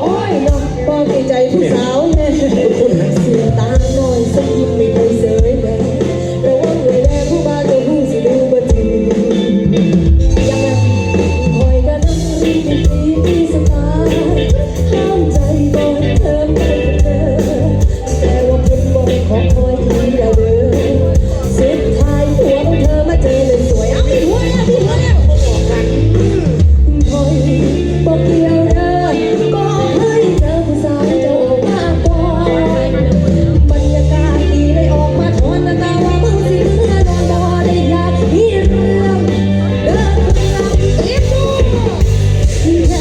โอ้ยน้องปอดีใจผู้สาวแน่เสียตาหนอยสักยิ้มไม่เคยเสยเลยระวังเวลาผู้บ้าจะผู้สิดูบ่ถึยังไงคอยกันนั่งรีบดีที่สบายห้ามใจบอกเธอไม่เธอแต่ว่าเป็นบ่ขอคอยที่เราเดิน Yeah.